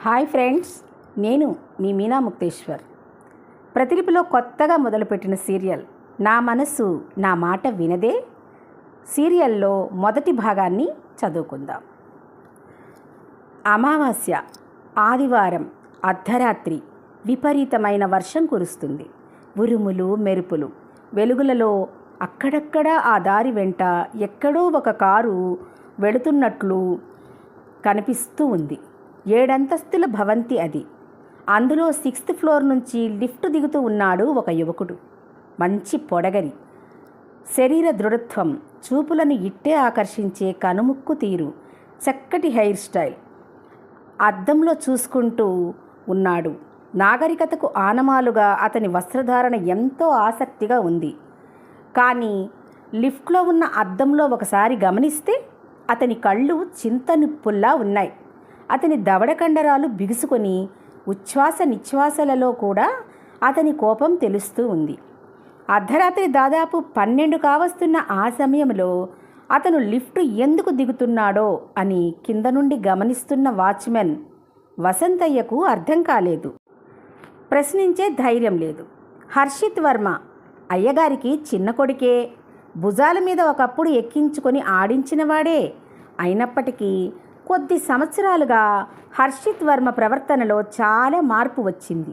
Hi friends నేను మీ మీనా ముక్తేశ్వర్. ప్రతిలిపిలో కొత్తగా మొదలుపెట్టిన సీరియల్ నా మనసు నా మాట వినదే? సీరియల్లో మొదటి భాగాన్ని చదువుకుందాం. అమావాస్య ఆదివారం అర్ధరాత్రి విపరీతమైన వర్షం కురుస్తుంది. ఉరుములు మెరుపులు. వెలుగులలో అక్కడక్కడ ఆ దారి వెంట ఎక్కడో ఒక కారు వెళుతున్నట్లు కనిపిస్తూ ఉంది. ఏడంతస్తుల భవంతి అది. అందులో సిక్స్త్ ఫ్లోర్ నుంచి లిఫ్ట్ దిగుతూ ఉన్నాడు ఒక యువకుడు. మంచి పొడగరి. శరీర దృఢత్వం. చూపులను ఇట్టే ఆకర్షించే కనుముక్కు తీరు. చక్కటి హెయిర్ స్టైల్. అద్దంలో చూసుకుంటూ ఉన్నాడు. నాగరికతకు ఆనమాలుగా అతని వస్త్రధారణ ఎంతో ఆసక్తిగా ఉంది. కానీ లిఫ్ట్లో ఉన్న అద్దంలో ఒకసారి గమనిస్తే అతని కళ్ళు చింతనిప్పుల్లా ఉన్నాయి. అతని దవడ కండరాలు బిగుసుకొని ఉచ్ఛ్వాస నిశ్వాసలలో కూడా అతని కోపం తెలుస్తూ ఉంది. అర్ధరాత్రి దాదాపు పన్నెండు కావస్తున్న ఆ సమయంలో అతను లిఫ్ట్ ఎందుకు దిగుతున్నాడో అని కింద నుండి గమనిస్తున్న వాచ్మెన్ వసంతయ్యకు అర్థం కాలేదు. ప్రశ్నించే ధైర్యం లేదు. హర్షిత్ వర్మ అయ్యగారికి చిన్న కొడుకే భుజాల మీద ఒకప్పుడు ఎక్కించుకొని ఆడించినవాడే అయినప్పటికీ కొద్ది సంవత్సరాలుగా హర్షిత్ వర్మ ప్రవర్తనలో చాలా మార్పు వచ్చింది.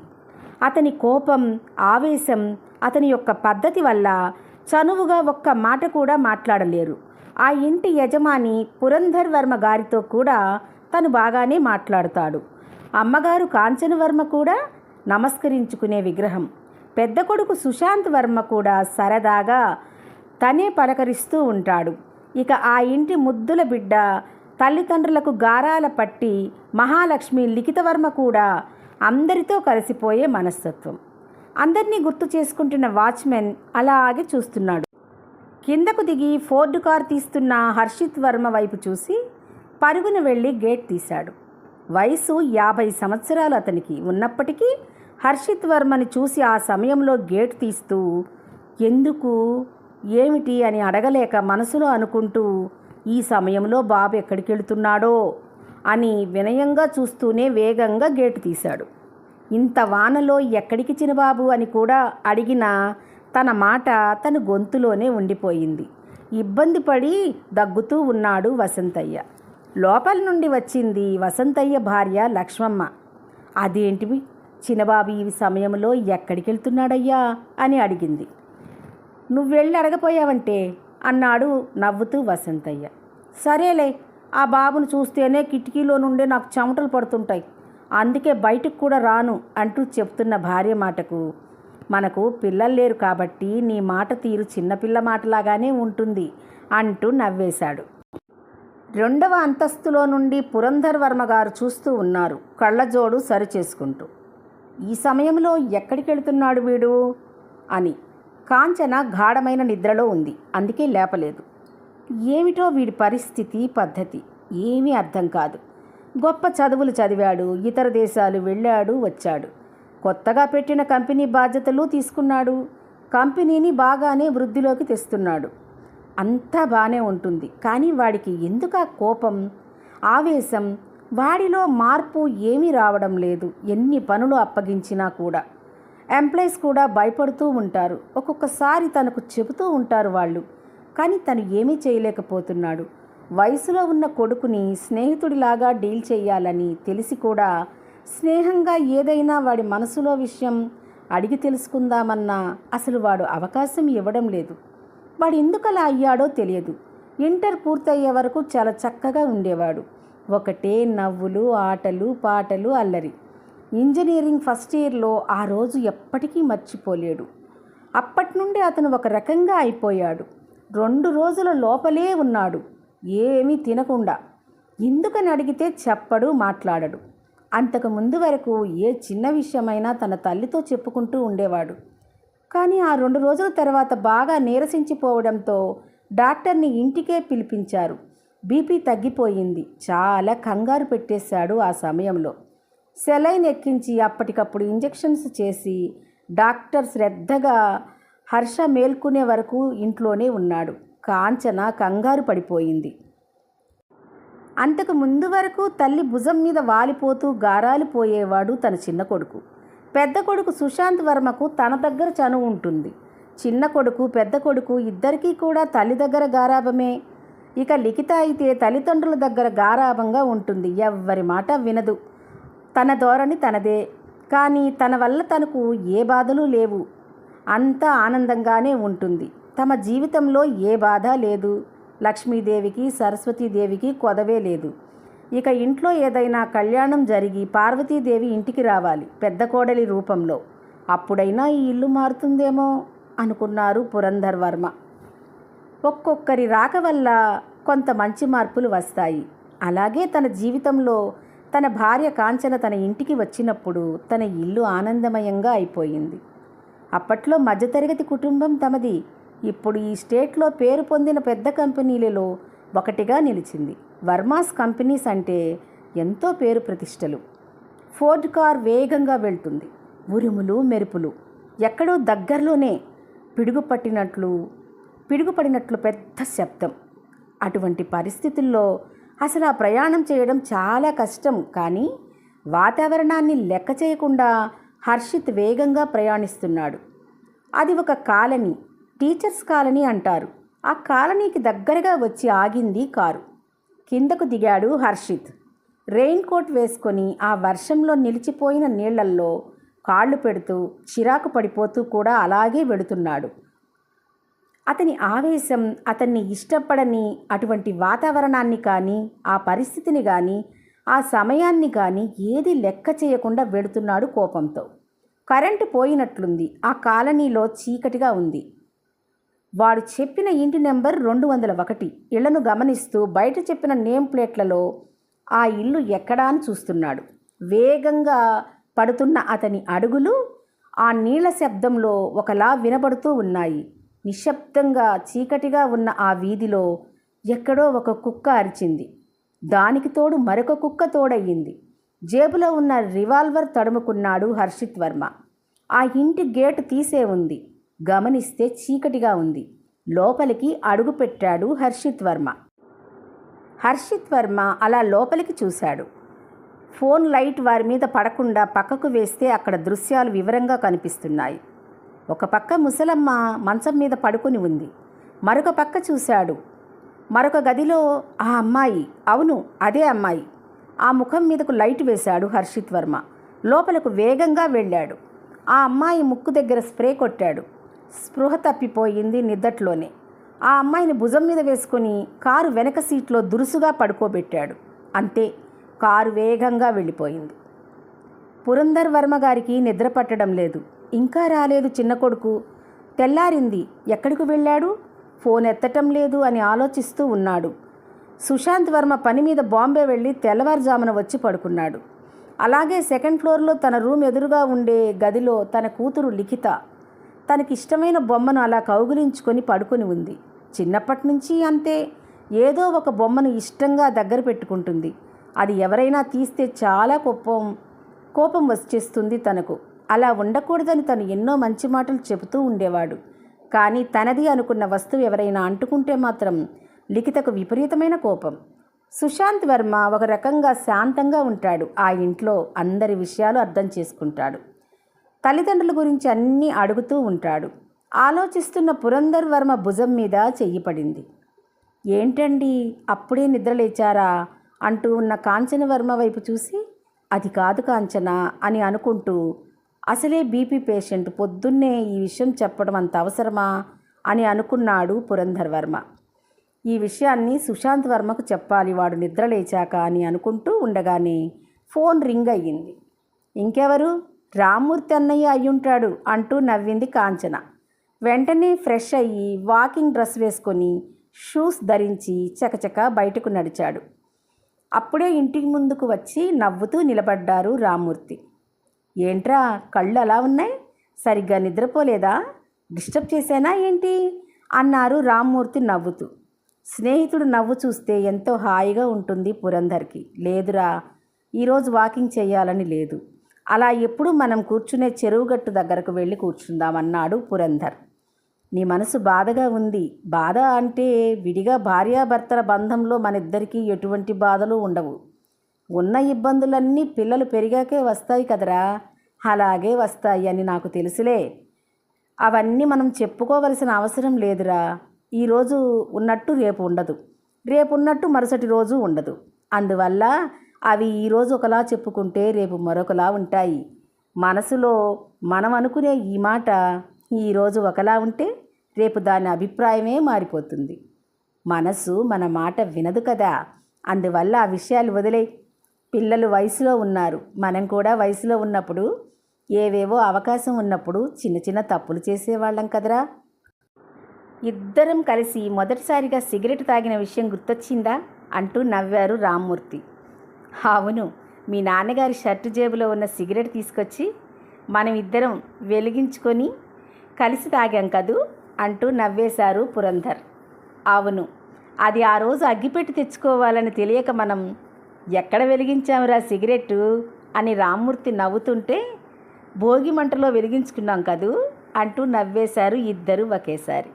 అతని కోపం ఆవేశం అతని యొక్క పద్ధతి వల్ల చనువుగా ఒక్క మాట కూడా మాట్లాడలేరు. ఆ ఇంటి యజమాని పురంధర్ వర్మ గారితో కూడా తను బాగానే మాట్లాడుతాడు. అమ్మగారు కాంచనవర్మ కూడా నమస్కరించుకునే విగ్రహం. పెద్ద కొడుకు సుశాంత్ వర్మ కూడా సరదాగా తనే పలకరిస్తూ ఉంటాడు. ఇక ఆ ఇంటి ముద్దుల బిడ్డ తల్లిదండ్రులకు గారాల పట్టి మహాలక్ష్మి లిఖితవర్మ కూడా అందరితో కలిసిపోయే మనస్తత్వం. అందరినీ గుర్తు చేసుకుంటున్న వాచ్మెన్ అలాగే చూస్తున్నాడు. కిందకు దిగి ఫోర్డు కార్ తీస్తున్న హర్షిత్ వర్మ వైపు చూసి పరుగున వెళ్ళి గేట్ తీశాడు. వయసు యాభై సంవత్సరాలు అతనికి ఉన్నప్పటికీ హర్షిత్ వర్మని చూసి ఆ సమయంలో గేట్ తీస్తూ ఎందుకు? ఏమిటి? అని అడగలేక మనసులో అనుకుంటూ ఈ సమయంలో బాబు ఎక్కడికి వెళుతున్నాడో అని వినయంగా చూస్తూనే వేగంగా గేటు తీశాడు. ఇంత వానలో ఎక్కడికి చినబాబు అని కూడా అడిగిన తన మాట తన గొంతులోనే ఉండిపోయింది. ఇబ్బంది పడి దగ్గుతూ ఉన్నాడు వసంతయ్య. లోపల నుండి వచ్చింది వసంతయ్య భార్య లక్ష్మమ్మ. అదేంటివి? చిన్నబాబు ఈ సమయంలో ఎక్కడికి వెళ్తున్నాడయ్యా అని అడిగింది. నువ్వు వెళ్ళి అడగపోయావంటే అన్నాడు నవ్వుతూ వసంతయ్య. సరేలే ఆ బాబును చూస్తేనే కిటికీలో నుండే నాకు చెమటలు పడుతుంటాయి. అందుకే బయటకు కూడా రాను అంటూ చెప్తున్న భార్య మాటకు మనకు పిల్లలు లేరు కాబట్టి నీ మాట తీరు చిన్నపిల్ల మాటలాగానే ఉంటుంది అంటూ నవ్వేశాడు. రెండవ అంతస్తులో నుండి పురంధర్ వర్మ గారు చూస్తూ ఉన్నారు కళ్ళజోడు సరిచేసుకుంటూ. ఈ సమయంలో ఎక్కడికి వెళుతున్నాడు వీడు? అని. కాంచన గాఢమైన నిద్రలో ఉంది. అందుకే లేపలేదు. ఏమిటో వీడి పరిస్థితి పద్ధతి ఏమీ అర్థం కాదు. గొప్ప చదువులు చదివాడు ఇతర దేశాలు వెళ్ళాడు వచ్చాడు. కొత్తగా పెట్టిన కంపెనీ బాధ్యతలు తీసుకున్నాడు. కంపెనీని బాగానే వృద్ధిలోకి తెస్తున్నాడు. అంతా బాగానే ఉంటుంది. కానీ వాడికి ఎందుకు ఆ కోపం ఆవేశం? వాడిలో మార్పు ఏమీ రావడం లేదు. ఎన్ని పనులు అప్పగించినా కూడా. ఎంప్లాయీస్ కూడా భయపడుతూ ఉంటారు. ఒక్కొక్కసారి తనకు చెబుతూ ఉంటారు వాళ్ళు. కానీ తను ఏమీ చేయలేకపోతున్నాడు. వయసులో ఉన్న కొడుకుని స్నేహితుడిలాగా డీల్ చేయాలని తెలిసి కూడా స్నేహంగా ఏదైనా వాడి మనసులో విషయం అడిగి తెలుసుకుందామన్నా అసలు వాడు అవకాశం ఇవ్వడం లేదు. వాడు ఎందుకు అలా అయ్యాడో తెలియదు. ఇంటర్ పూర్తయ్యే వరకు చాలా చక్కగా ఉండేవాడు. ఒకటే నవ్వులు ఆటలు పాటలు అల్లరి. ఇంజనీరింగ్ ఫస్ట్ ఇయర్లో ఆ రోజు ఎప్పటికీ మర్చిపోలేడు. అప్పటి నుండి అతను ఒక రకంగా అయిపోయాడు. రెండు రోజుల లోపలే ఉన్నాడు. ఏమీ తినకుండా. ఎందుకని అడిగితే చెప్పడు మాట్లాడడు. అంతకు ముందు వరకు ఏ చిన్న విషయమైనా తన తల్లితో చెప్పుకుంటూ ఉండేవాడు. కానీ ఆ రెండు రోజుల తర్వాత బాగా నీరసించిపోవడంతో డాక్టర్ని ఇంటికే పిలిపించారు. బీపీ తగ్గిపోయింది. చాలా కంగారు పెట్టేశాడు ఆ సమయంలో. సెలైన్ ఎక్కించి అప్పటికప్పుడు ఇంజెక్షన్స్ చేసి డాక్టర్ శ్రద్ధగా హర్ష మేల్కునే వరకు ఇంట్లోనే ఉన్నాడు. కాంచన కంగారు పడిపోయింది. అంతకు ముందు వరకు తల్లి భుజం మీద వాలిపోతూ గారాలు పోయేవాడు తన చిన్న కొడుకు. పెద్ద కొడుకు సుశాంత్ వర్మకు తన దగ్గర చనువు ఉంటుంది. చిన్న కొడుకు పెద్ద కొడుకు ఇద్దరికీ కూడా తల్లి దగ్గర గారాభమే. ఇక లిఖిత అయితే తల్లిదండ్రుల దగ్గర గారాభంగా ఉంటుంది. ఎవ్వరి మాట వినదు. తన ధోరణి తనదే కానీ తన వల్ల తనకు ఏ బాధలు లేవు. అంతా ఆనందంగానే ఉంటుంది. తమ జీవితంలో ఏ బాధ లేదు. లక్ష్మీదేవికి సరస్వతీదేవికి కొదవే లేదు. ఇక ఇంట్లో ఏదైనా కళ్యాణం జరిగి పార్వతీదేవి ఇంటికి రావాలి పెద్ద కోడలి రూపంలో. అప్పుడైనా ఈ ఇల్లు మారుతుందేమో అనుకున్నారు పురంధర్ వర్మ. ఒక్కొక్కరి రాక వల్ల కొంత మంచి మార్పులు వస్తాయి. అలాగే తన జీవితంలో తన భార్య కాంచన తన ఇంటికి వచ్చినప్పుడు తన ఇల్లు ఆనందమయంగా అయిపోయింది. అప్పట్లో మధ్యతరగతి కుటుంబం తమది. ఇప్పుడు ఈ స్టేట్లో పేరు పొందిన పెద్ద కంపెనీలలో ఒకటిగా నిలిచింది. వర్మాస్ కంపెనీస్ అంటే ఎంతో పేరు ప్రతిష్టలు. ఫోర్డ్ కార్ వేగంగా వెళ్తుంది. ఉరుములు మెరుపులు. ఎక్కడో దగ్గరలోనే పిడుగుపట్టినట్లు పిడుగుపడినట్లు పెద్ద శబ్దం. అటువంటి పరిస్థితుల్లో అసలు ఆ ప్రయాణం చేయడం చాలా కష్టం. కానీ వాతావరణాన్ని లెక్క చేయకుండా హర్షిత్ వేగంగా ప్రయాణిస్తున్నాడు. అది ఒక కాలనీ టీచర్స్ కాలనీ అంటారు. ఆ కాలనీకి దగ్గరగా వచ్చి ఆగింది కారు. కిందకు దిగాడు హర్షిత్. రెయిన్ కోట్ వేసుకొని ఆ వర్షంలో నిలిచిపోయిన నీళ్ళల్లో కాళ్ళు పెడుతూ చిరాకు పడిపోతూ కూడా అలాగే వెడుతున్నాడు. అతని ఆవేశం అతన్ని ఇష్టపడని అటువంటి వాతావరణాన్ని కానీ ఆ పరిస్థితిని కానీ ఆ సమయాన్ని కానీ ఏది లెక్క చేయకుండా వెడుతున్నాడు కోపంతో. కరెంటు పోయినట్లుంది. ఆ కాలనీలో చీకటిగా ఉంది. వాడు చెప్పిన ఇంటి నెంబర్ రెండు వందల ఒకటి. ఇళ్ళను గమనిస్తూ బయట చెప్పిన నేమ్ ప్లేట్లలో ఆ ఇల్లు ఎక్కడా అని చూస్తున్నాడు. వేగంగా పడుతున్న అతని అడుగులు ఆ నీళ్ళ శబ్దంలో ఒకలా వినబడుతూ ఉన్నాయి. నిశ్శబ్దంగా చీకటిగా ఉన్న ఆ వీధిలో ఎక్కడో ఒక కుక్క అరిచింది. దానికి తోడు మరొక కుక్క తోడయ్యింది జేబులో ఉన్న రివాల్వర్ తడుముకున్నాడు హర్షిత్ వర్మ. ఆ ఇంటి గేటు తీసే ఉంది. గమనిస్తే చీకటిగా ఉంది. లోపలికి అడుగు పెట్టాడు హర్షిత్ వర్మ. హర్షిత్ వర్మ అలా లోపలికి చూశాడు. ఫోన్ లైట్ వారి మీద పడకుండా పక్కకు వేస్తే అక్కడ దృశ్యాలు వివరంగా కనిపిస్తున్నాయి. ఒక పక్క ముసలమ్మ మంచం మీద పడుకుని ఉంది. మరొక పక్క చూశాడు. మరొక గదిలో ఆ అమ్మాయి. అవును అదే అమ్మాయి. ఆ ముఖం మీదకు లైట్ వేశాడు హర్షిత్ వర్మ. లోపలకు వేగంగా వెళ్ళాడు. ఆ అమ్మాయి ముక్కు దగ్గర స్ప్రే కొట్టాడు. స్పృహ తప్పిపోయింది నిద్దట్లోనే. ఆ అమ్మాయిని భుజం మీద వేసుకుని కారు వెనక సీట్లో దురుసుగా పడుకోబెట్టాడు. అంతే కారు వేగంగా వెళ్ళిపోయింది. పురందర్ వర్మ గారికి నిద్ర పట్టడం లేదు. ఇంకా రాలేదు చిన్న కొడుకు. తెల్లారింది. ఎక్కడికి వెళ్ళాడు? ఫోన్ ఎత్తటం లేదు అని ఆలోచిస్తూ ఉన్నాడు. సుశాంత్ వర్మ పని మీద బాంబే వెళ్ళి తెల్లవారుజామున వచ్చి పడుకున్నాడు. అలాగే సెకండ్ ఫ్లోర్లో తన రూమ్ ఎదురుగా ఉండే గదిలో తన కూతురు లిఖిత. తనకిష్టమైన బొమ్మను అలా కౌగిలించుకొని పడుకొని ఉంది. చిన్నప్పటి నుంచి అంతే. ఏదో ఒక బొమ్మను ఇష్టంగా దగ్గర పెట్టుకుంటుంది. అది ఎవరైనా తీస్తే చాలా కోపం కోపం వచ్చేస్తుంది తనకు. అలా ఉండకూడదని తను ఎన్నో మంచి మాటలు చెబుతూ ఉండేవాడు. కానీ తనది అనుకున్న వస్తువు ఎవరైనా అంటుకుంటే మాత్రం లిఖితకు విపరీతమైన కోపం. సుశాంత్ వర్మ ఒక రకంగా శాంతంగా ఉంటాడు. ఆ ఇంట్లో అందరి విషయాలు అర్థం చేసుకుంటాడు. తల్లిదండ్రుల గురించి అన్నీ అడుగుతూ ఉంటాడు. ఆలోచిస్తున్న పురందర్ వర్మ భుజం మీద చెయ్యి పడింది. ఏంటండి అప్పుడే నిద్రలేచారా అంటూ ఉన్న కాంచన వర్మ వైపు చూసి అది కాదు కాంచన? అని అనుకుంటూ అసలే బీపీ పేషెంట్ పొద్దున్నే ఈ విషయం చెప్పడం అంత అవసరమా అని అనుకున్నాడు పురంధర్ వర్మ. ఈ విషయాన్ని సుశాంత్ వర్మకు చెప్పాలి వాడు నిద్రలేచాక అని అనుకుంటూ ఉండగానే ఫోన్ రింగ్ అయ్యింది. ఇంకెవరు? రామ్మూర్తి అన్నయ్య అయ్యుంటాడు అంటూ నవ్వింది కాంచన. వెంటనే ఫ్రెష్ అయ్యి వాకింగ్ డ్రెస్ వేసుకొని షూస్ ధరించి చకచక బయటకు నడిచాడు. అప్పుడే ఇంటికి ముందుకు వచ్చి నవ్వుతూ నిలబడ్డారు రామ్మూర్తి. ఏంట్రా కళ్ళు అలా ఉన్నాయి? సరిగ్గా నిద్రపోలేదా? డిస్టర్బ్ చేశానా ఏంటి? అన్నారు రామ్మూర్తి నవ్వుతూ. స్నేహితుడు నవ్వు చూస్తే ఎంతో హాయిగా ఉంటుంది పురంధర్కి. లేదురా ఈరోజు వాకింగ్ చేయాలని లేదు. అలా ఎప్పుడు మనం కూర్చునే చెరువుగట్టు దగ్గరకు వెళ్ళి కూర్చుందామన్నాడు పురంధర్. నీ మనసు బాధగా ఉంది. బాధ అంటే విడిగా భార్యాభర్తల బంధంలో మన ఇద్దరికీ ఎటువంటి బాధలు ఉండవు. ఉన్న ఇబ్బందులన్నీ పిల్లలు పెరిగాకే వస్తాయి కదరా. అలాగే వస్తాయి అని నాకు తెలుసులే. అవన్నీ మనం చెప్పుకోవలసిన అవసరం లేదురా. ఈరోజు ఉన్నట్టు రేపు ఉండదు. రేపు ఉన్నట్టు మరుసటి రోజు ఉండదు. అందువల్ల అవి ఈరోజు ఒకలా చెప్పుకుంటే రేపు మరొకలా ఉంటాయి. మనసులో మనం అనుకునే ఈ మాట ఈరోజు ఒకలా ఉంటే రేపు దాని అభిప్రాయమే మారిపోతుంది. మనసు మన మాట వినదు కదా. అందువల్ల ఆ విషయాలు వదిలే పిల్లలు వయసులో ఉన్నారు. మనం కూడా వయసులో ఉన్నప్పుడు ఏవేవో అవకాశం ఉన్నప్పుడు చిన్న చిన్న తప్పులు చేసేవాళ్ళం కదరా. ఇద్దరం కలిసి మొదటిసారిగా సిగరెట్ తాగిన విషయం గుర్తొచ్చిందా? అంటూ నవ్వారు రామ్మూర్తి. అవును మీ నాన్నగారి షర్టు జేబులో ఉన్న సిగరెట్ తీసుకొచ్చి మనం ఇద్దరం వెలిగించుకొని కలిసి తాగాం కదూ? అంటూ నవ్వేశారు పురంధర్. అవును అది ఆ రోజు అగ్గిపెట్టి తెచ్చుకోవాలని తెలియక మనం ఎక్కడ వెలిగించామురా సిగరెట్టు అని రామ్మూర్తి నవ్వుతుంటే భోగి మంటలో వెలిగించుకున్నాం కదూ అంటూ నవ్వేశారు ఇద్దరు ఒకేసారి.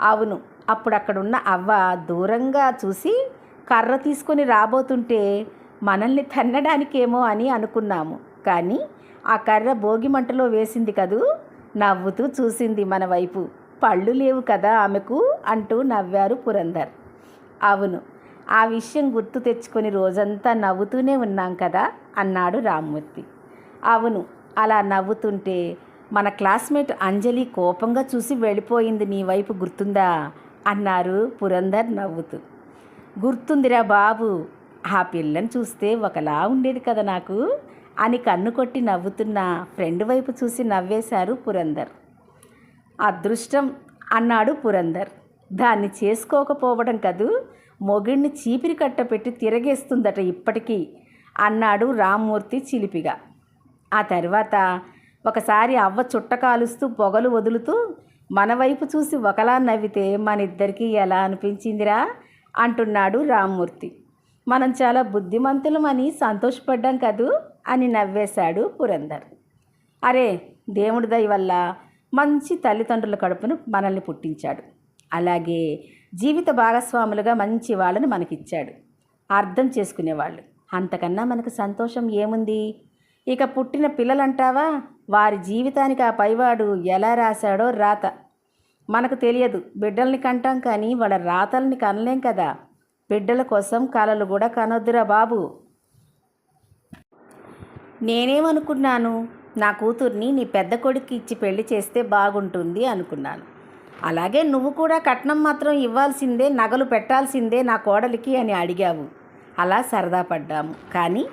అవును అప్పుడు అక్కడున్న అవ్వ దూరంగా చూసి కర్ర తీసుకొని రాబోతుంటే మనల్ని తన్నడానికేమో అని అనుకున్నాము. కానీ ఆ కర్ర భోగి మంటలో వేసింది కదూ నవ్వుతూ చూసింది మన వైపు. పళ్ళు లేవు కదా ఆమెకు అంటూ నవ్వారు పురంధర్. అవును ఆ విషయం గుర్తు తెచ్చుకొని రోజంతా నవ్వుతూనే ఉన్నాం కదా అన్నాడు రామ్మూర్తి. అవును అలా నవ్వుతుంటే మన క్లాస్మేట్ అంజలి కోపంగా చూసి వెళ్ళిపోయింది నీ వైపు గుర్తుందా? అన్నారు పురంధర్ నవ్వుతూ. గుర్తుందిరా బాబు ఆ పిల్లని చూస్తే ఒకలా ఉండేది కదా నాకు అని కన్ను కొట్టి నవ్వుతున్న ఫ్రెండ్ వైపు చూసి నవ్వేశారు పురంధర్. అదృష్టం అన్నాడు పురంధర్. దాన్ని చేసుకోకపోవడం కదూ? మొగిడిని చీపిరి కట్ట పెట్టి తిరగేస్తుందట ఇప్పటికీ అన్నాడు రామ్మూర్తి చిలిపిగా. ఆ తర్వాత ఒకసారి అవ్వ చుట్ట కాలుస్తూ పొగలు వదులుతూ మన వైపు చూసి ఒకలా నవ్వితే మన ఇద్దరికీ ఎలా అనిపించిందిరా? అంటున్నాడు రామ్మూర్తి. మనం చాలా బుద్ధిమంతులమని సంతోషపడ్డాం కదూ? అని నవ్వేశాడు పురందర్ అరే దేవుడి దయ వల్ల మంచి తల్లిదండ్రుల కడుపును మనల్ని పుట్టించాడు. అలాగే జీవిత భాగస్వాములుగా మంచి వాళ్ళని మనకిచ్చాడు. అర్థం చేసుకునేవాళ్ళు. అంతకన్నా మనకు సంతోషం ఏముంది? ఇక పుట్టిన పిల్లలంటావా? వారి జీవితానికి ఆ పైవాడు ఎలా రాశాడో రాత. మనకు తెలియదు. బిడ్డల్ని కంటాం కానీ వాళ్ళ రాతల్ని కనలేం కదా. బిడ్డల కోసం కలలు కూడా కనొద్దురా బాబు. నేనేమనుకున్నాను? నా కూతుర్ని నీ పెద్ద కొడుకు ఇచ్చి పెళ్ళి చేస్తే బాగుంటుంది అనుకున్నాను. అలాగే నువ్వు కూడా కట్నం మాత్రం ఇవ్వాల్సిందే నగలు పెట్టాల్సిందే నా కోడలికి అని అడిగావు. అలా సరదా పడ్డాము. కానీ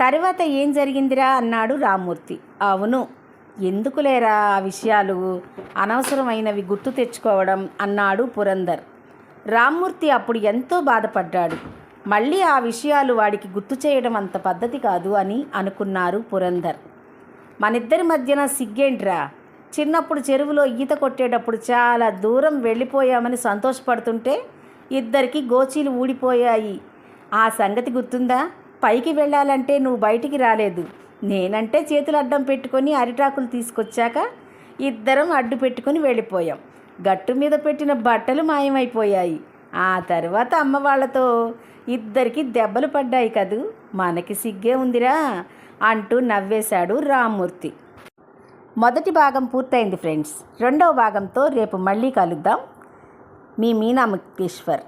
తర్వాత ఏం జరిగిందిరా అన్నాడు రామ్మూర్తి. అవును ఎందుకులేరా ఆ విషయాలు? అనవసరమైనవి గుర్తు తెచ్చుకోవడం అన్నాడు పురందర్ రామ్మూర్తి అప్పుడు ఎంతో బాధపడ్డాడు. మళ్ళీ ఆ విషయాలు వాడికి గుర్తు చేయడం అంత పద్ధతి కాదు అని అనుకున్నారు పురందర్ మనిద్దరి మధ్యన సిగ్గేంట్రా? చిన్నప్పుడు చెరువులో ఈత కొట్టేటప్పుడు చాలా దూరం వెళ్ళిపోయామని సంతోషపడుతుంటే ఇద్దరికి గోచీలు ఊడిపోయాయి. ఆ సంగతి గుర్తుందా? పైకి వెళ్ళాలంటే నువ్వు బయటికి రాలేదు. నేనంటే చేతులు అడ్డం పెట్టుకొని అరిటాకులు తీసుకొచ్చాక ఇద్దరం అడ్డు పెట్టుకొని వెళ్ళిపోయాం. గట్టు మీద పెట్టిన బట్టలు మాయమైపోయాయి. ఆ తర్వాత అమ్మ వాళ్ళతో ఇద్దరికి దెబ్బలు పడ్డాయి కదూ మనకి సిగ్గే ఉందిరా అంటూ నవ్వేశాడు రామ్మూర్తి. మొదటి భాగం పూర్తయింది ఫ్రెండ్స్. రెండవ భాగంతో రేపు మళ్ళీ కలుద్దాం. మీ మీనా ముక్తేశ్వర్.